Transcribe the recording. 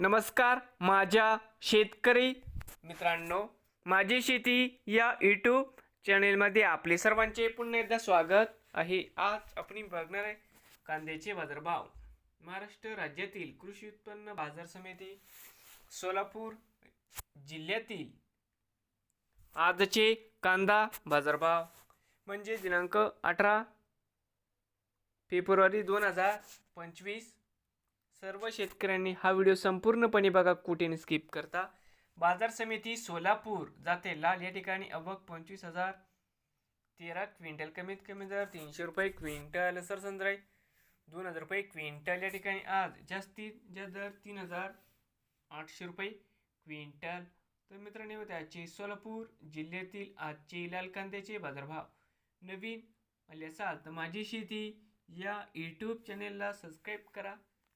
नमस्कार माझ्या शेतकरी मित्रांनो माझी शेती या यूट्यूब चॅनेलमध्ये आपले सर्वांचे पुन्हा एकदा स्वागत आहे. आज आपण बघणार आहे कांद्याचे बाजारभाव. महाराष्ट्र राज्यातील कृषी उत्पन्न बाजार समिती सोलापूर जिल्ह्यातील आजचे कांदा बाजारभाव म्हणजे दिनांक अठरा फेब्रुवारी दोन हजार पंचवीस सर्व शेतकऱ्यांनी हा व्हिडिओ संपूर्णपणे बघा कुठे स्किप करता. बाजार समिती सोलापूर जाते. लाल या ठिकाणी अवघ पंचवीस हजार तेरा क्विंटल कमीत कमी दर तीनशे रुपये क्विंटल सरसंद्राई दोन हजार रुपये क्विंटल या ठिकाणी. आज जास्तीत जास्त दर तीन हजार आठशे रुपये क्विंटल. तर मित्रांनो होते आजचे सोलापूर जिल्ह्यातील आजचे लाल कांद्याचे बाजारभाव. नवीन आले असाल तर माझी शेती या यूट्यूब चॅनेलला सबस्क्राईब करा.